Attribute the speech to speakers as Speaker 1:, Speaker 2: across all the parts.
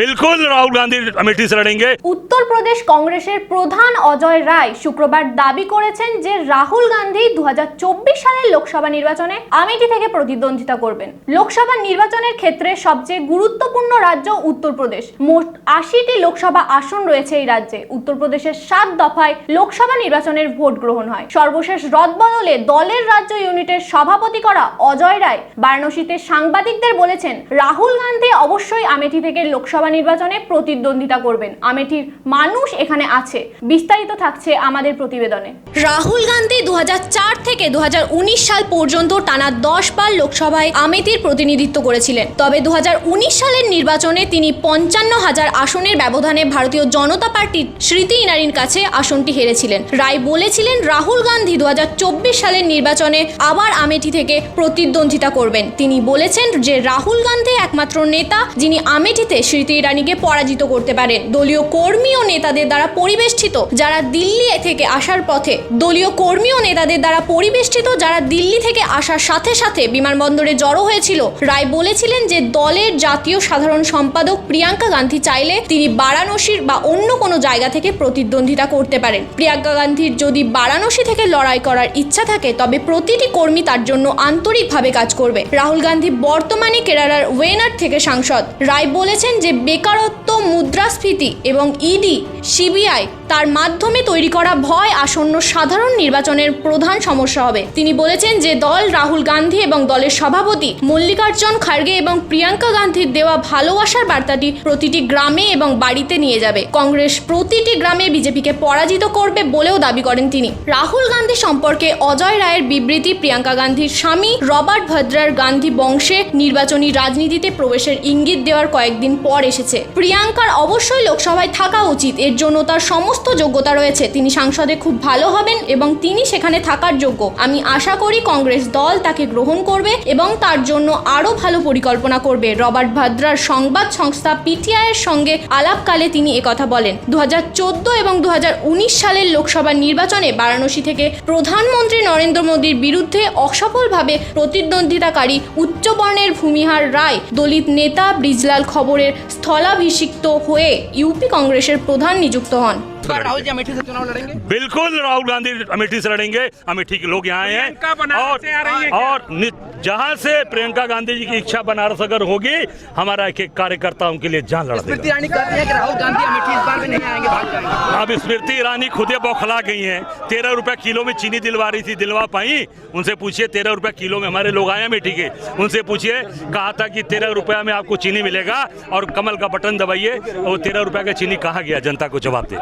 Speaker 1: বিলকুল রাহুল গান্ধীর কমিটি লড়েঙ্গে
Speaker 2: উত্তরপ্রদেশ কংগ্রেসের প্রধান অজয় রায় শুক্রবার দাবি করেছেন যে রাহুল গান্ধী দুহাজার চব্বিশ সালের লোকসভা নির্বাচনে আমেঠি থেকে প্রতিদ্বন্দ্বিতা করবেন লোকসভা নির্বাচনের ক্ষেত্রে সবচেয়ে গুরুত্বপূর্ণ রাজ্য উত্তরপ্রদেশ মোট আশিটি লোকসভা আসন রয়েছে এই রাজ্যে। উত্তরপ্রদেশের সাত দফায় লোকসভা নির্বাচনের ভোট গ্রহণ হয়। সর্বশেষ রদবদলে দলের রাজ্য ইউনিটের সভাপতি করা অজয় রায় বারাণসীতে সাংবাদিকদের বলেছেন, রাহুল গান্ধী অবশ্যই আমেঠি থেকে লোকসভা নির্বাচনে প্রতিদ্বন্দ্বিতা করবেন। আমেঠির মানুষ এখানে আছে। বিস্তারিত থাকছে আমাদের প্রতিবেদনে। রাহুল গান্ধী দুহাজার চার থেকে দুহাজার উনিশ সাল পর্যন্ত টানা দশ বার লোকসভায় আমেথির প্রতিনিধিত্ব করেছিলেন। তবে দুহাজার উনিশ সালের নির্বাচনে তিনি পঞ্চান্ন হাজার আসনের ব্যবধানে ভারতীয় জনতা পার্টির স্মৃতি ইনারির কাছে আসনটি হেরেছিলেন। রায় বলেছিলেন, রাহুল গান্ধী দু হাজার চব্বিশ সালের নির্বাচনে আবার আমেঠি থেকে প্রতিদ্বন্দ্বিতা করবেন। তিনি বলেছেন যে, রাহুল গান্ধী একমাত্র নেতা যিনি আমেঠিতে স্মৃতি ইরানিকে পরাজিত করতে পারেন দলীয় কর্মী ও নেতাদের দ্বারা পরিবেষ্টিত যারা দিল্লি থেকে আসার পথে। দলীয় কর্মী ও নেতাদের দ্বারা পরিবেষ্টিত যারা দিল্লি থেকে আসার সাথে সাথে বিমানবন্দরে জড়ো হয়েছিল। রায় বলেছিলেন যে দলের জাতীয় সাধারণ সম্পাদক প্রিয়াঙ্কা গান্ধী চাইলে তিনি বারাণসীর বা অন্য কোনো জায়গা থেকে প্রতিদ্বন্দ্বিতা করতে পারেন। প্রিয়াঙ্কা গান্ধীর যদি বারাণসী থেকে লড়াই করার ইচ্ছা থাকে, তবে প্রতিটি কর্মী তার জন্য আন্তরিকভাবে কাজ করবে। রাহুল গান্ধী বর্তমানে কেরালার ওয়েনার থেকে সাংসদ। রায় বলেছেন যে বেকারত্ব, মুদ্রাস্ফীতি এবং ইডি সিবিআই তার মাধ্যমে তৈরি করা ভয় আসন্ন সাধারণ নির্বাচনের প্রধান সমস্যা হবে। তিনি বলেছেন যে দল রাহুল গান্ধী এবং দলের সভাপতি মল্লিকার্জুন খার্গে এবং প্রিয়াঙ্কা গান্ধীর দেওয়া ভালোবাসার বার্তাটি প্রতিটি গ্রামে এবং বাড়িতে নিয়ে যাবে। কংগ্রেস প্রতিটি গ্রামে বিজেপিকে পরাজিত করবে বলেও দাবি করেন তিনি। রাহুল গান্ধী সম্পর্কে অজয় রায়ের বিবৃতি, প্রিয়াঙ্কা গান্ধীর স্বামী রবার্ট ভদ্রার গান্ধী বংশে নির্বাচনী রাজনীতিতে প্রবেশের ইঙ্গিত দেওয়ার কয়েকদিন পর এসেছে। প্রিয়াঙ্কার অবশ্যই লোকসভায় থাকা উচিত। এর জন্য তার সমস্ত যোগ্যতা রয়েছে। তিনি সাংসদে খুব ভালো হবেন এবং তিনি সেখানে থাকার যোগ্য। আমি আশা করি কংগ্রেস দল তাকে গ্রহণ করবে এবং তার জন্য আরও ভালো পরিকল্পনা করবে। রবার্ট ভাদ্রার সংবাদ সংস্থা পিটিআই এর সঙ্গে আলাপকালে তিনি একথা বলেন। দুহাজার চোদ্দ এবং দু হাজার উনিশ সালের লোকসভা নির্বাচনে বারাণসী থেকে প্রধানমন্ত্রী নরেন্দ্র মোদীর বিরুদ্ধে অসফলভাবে প্রতিদ্বন্দ্বিতাকারী উচ্চবর্ণের ভূমিহার রায়, দলিত নেতা, ব্রিজলাল খবরের স্থলাভিষিক্ত হয়ে ইউপি কংগ্রেসের প্রধান নিযুক্ত হন
Speaker 3: राहुल जी अमेठी से चुनाव लड़ेंगे
Speaker 1: बिल्कुल राहुल गांधी अमेठी से लड़ेंगे अमेठी के लोग यहाँ आए
Speaker 3: प्रियंका
Speaker 1: हैं
Speaker 3: बनारस
Speaker 1: और
Speaker 3: से आ रही हैं क्या?
Speaker 1: और नि- जहाँ से प्रियंका गांधी जी की इच्छा बनारस अगर होगी हमारा एक एक कार्यकर्ता उनके लिए जान लड़
Speaker 3: स्मृति
Speaker 1: देगा
Speaker 3: ईरानी कहती है कि राहुल गांधी अमेठी इस बार
Speaker 1: अब स्मृति ईरानी खुदे बौखला गई हैं। तेरह रुपए किलो में चीनी दिलवा रही थी, दिलवा पाई? उनसे पूछिए, तेरह रुपए किलो में हमारे लोग आए मिट्टी के। उनसे पूछिए, कहा था कि तेरह रुपया में आपको चीनी मिलेगा? और कमल का बटन दबाइए, और तेरह रुपया का चीनी कहाँ गया? जनता को जवाब दे।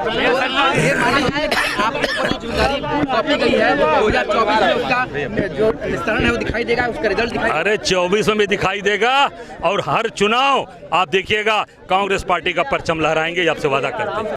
Speaker 1: अरे चौबीस में दिखाई देगा, और हर चुनाव, आप देखिएगा, कांग्रेस पार्टी का परचम लहराएँगे आपसे वादा करते confident.